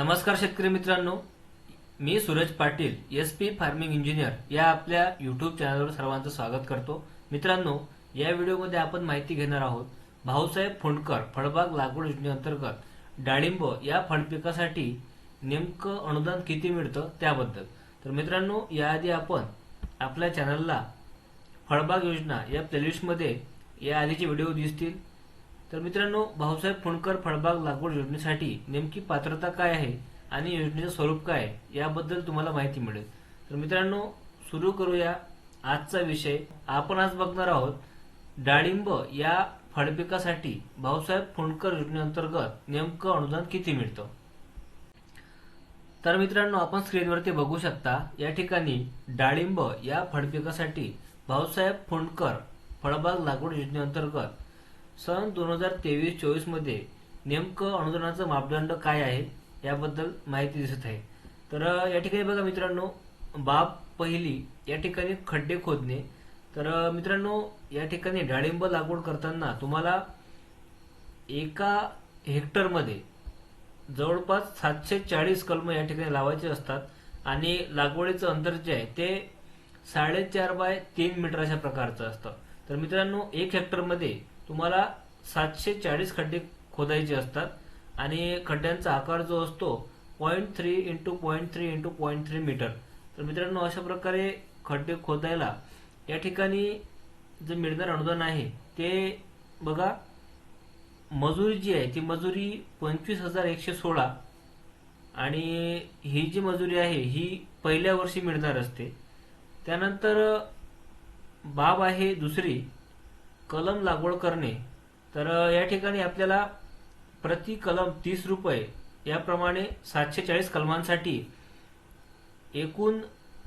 नमस्कार शेतकरी मित्रांनो. मी Suraj Patil S P farming engineer या आपल्या युट्यूब चॅनलवर सर्वांचं स्वागत करतो. मित्रांनो या व्हिडिओमध्ये आपण माहिती घेणार आहोत भाऊसाहेब फोंडकर फळबाग लागवड योजनेअंतर्गत डाळिंब या फळपिकासाठी नेमकं अनुदान किती मिळतं त्याबद्दल. तर मित्रांनो याआधी आपण आपल्या चॅनलला फळबाग योजना या प्लेलिस्टमध्ये या आधीचे व्हिडिओ दिसतील. तर मित्रांनो भाऊसाहेब फुंडकर फळबाग लागवड योजनेसाठी नेमकी पात्रता काय आहे आणि योजनेचं स्वरूप काय आहे याबद्दल तुम्हाला माहिती मिळेल. तर मित्रांनो सुरू करूया आजचा विषय. आपण आज बघणार आहोत डाळिंब या फळपिकासाठी भाऊसाहेब फुंडकर योजनेअंतर्गत नेमकं अनुदान किती मिळतं? तर मित्रांनो आपण स्क्रीनवरती बघू शकता या ठिकाणी डाळिंब या फळपिकासाठी भाऊसाहेब फुंडकर फळबाग लागवड योजनेअंतर्गत सन दोन हजार तेवीस चोवीसमध्ये नेमकं अनुदानाचं मापदंड काय आहे याबद्दल माहिती दिसत आहे. तर या ठिकाणी बघा मित्रांनो बाब पहिली या ठिकाणी खड्डे खोदणे. तर मित्रांनो या ठिकाणी डाळिंब लागवड करताना तुम्हाला एका हेक्टरमध्ये जवळपास सातशे चाळीस कलम या ठिकाणी लावायचे असतात आणि लागवडीचं अंतर जे आहे ते साडेचार बाय तीन मीटर अशा प्रकारचं असतं. तर मित्रांनो एक हेक्टरमध्ये तुम्हाला सातशे चाळीस खड्डे खोदायचे असतात आणि खड्ड्यांचा आकार जो असतो point three into point three into point three metre तर मित्रांनो अशा प्रकारे खड्डे खोदायला या ठिकाणी जे मिळणार अनुदान आहे ते बघा मजुरी जी आहे ती मजुरी पंचवीस हजार एकशे सोळा आणि ही जी मजुरी आहे ही पहिल्या वर्षी मिळणार असते. त्यानंतर बाब आहे दुसरी कलम लागवड करणे तर या ठिकाणी आपल्याला प्रति कलम तीस रुपये याप्रमाणे सातशे चाळीस कलमांसाठी एकूण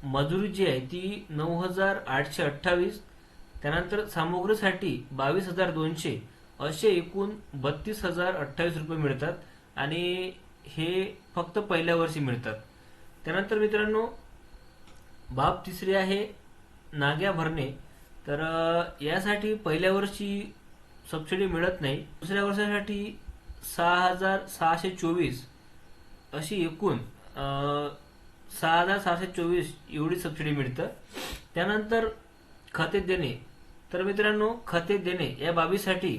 मजुरी जी आहे ती नऊ हजार आठशे अठ्ठावीस त्यानंतर सामुग्रीसाठी बावीस हजार दोनशे असे एकूण बत्तीस हजार अठ्ठावीस रुपये मिळतात आणि हे फक्त पहिल्या वर्षी मिळतात. त्यानंतर मित्रांनो बाब तिसरी आहे नाग्या भरणे. तर यासाठी पहिल्या वर्षी सबसिडी मिळत नाही. दुसऱ्या वर्षासाठी सहा हजार सहाशे चोवीस अशी एकूण सहा हजार सहाशे चोवीस एवढी सबसिडी मिळतं. त्यानंतर खते देणे. तर मित्रांनो खते देणे या बाबीसाठी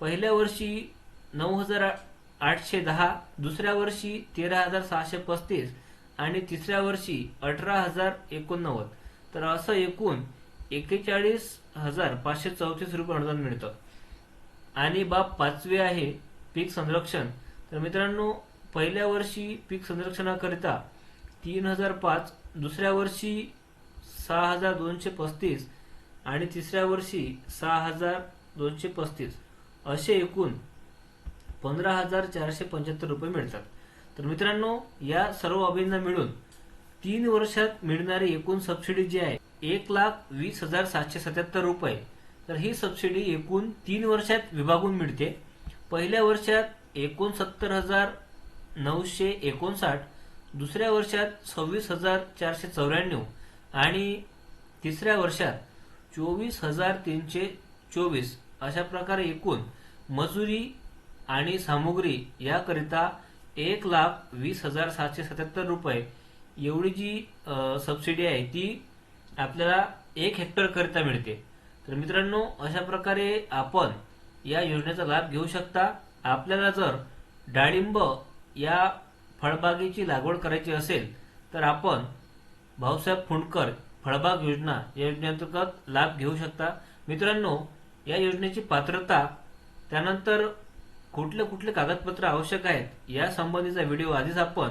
पहिल्या वर्षी नऊ हजार आठशे दहा दुसऱ्या वर्षी तेरा हजार सहाशे पस्तीस आणि तिसऱ्या वर्षी अठरा हजार एकोणनव्वद. तर असं एकूण एकेचाळीस हजार पाचशे चौतीस रुपये अनुदान मिळतं. आणि बाब पाचवे आहे पीक संरक्षण. तर मित्रांनो पहिल्या वर्षी पीक संरक्षणाकरिता तीन हजार पाच दुसऱ्या वर्षी सहा हजार दोनशे पस्तीस आणि तिसऱ्या वर्षी सहा हजार दोनशे पस्तीस. असे एकूण पंधरा हजार चारशे पंच्याहत्तर रुपये मिळतात. तर मित्रांनो या सर्व बाबींना मिळून तीन वर्षात मिळणारी एकूण सबसिडी जी आहे एक लाख वीस हजार सातशे सत्याहत्तर रुपये. तर ही सबसिडी एकूण तीन वर्षात विभागून मिळते. पहिल्या वर्षात एकोणसत्तर हजार नऊशे एकोणसाठ दुसऱ्या वर्षात सव्वीस हजार चारशे चौऱ्याण्णव आणि तिसऱ्या वर्षात चोवीस हजार तीनशे चोवीस अशा प्रकारे एकूण मजुरी आणि सामुग्री याकरिता एक लाख वीस हजार सातशे सत्याहत्तर रुपये. एवढी जी सबसिडी आहे ती आपल्याला एक हेक्टर करिता मिळते. तर मित्रांनो अशा प्रकारे आपण या योजनेचा लाभ घेऊ शकता. आपल्याला जर डाळिंब या फळबागेची लागवड करायची असेल तर आपण भाऊसाहेब फुंडकर फळबाग योजना या योजनेअंतर्गत लाभ घेऊ शकता. मित्रांनो या योजनेची पात्रता त्यानंतर कुठले कुठले कागदपत्र आवश्यक आहेत या संबंधीचा व्हिडिओ आधीच आपण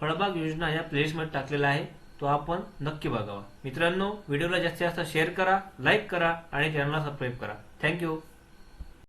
फळबाग योजना या प्लेलिस्टमध्ये टाकलेला आहे. तो आपण नक्की बघावा. मित्रांनो व्हिडिओला जास्तीत जास्त शेअर करा लाईक करा आणि चॅनलला सबस्क्राईब करा. थँक्यू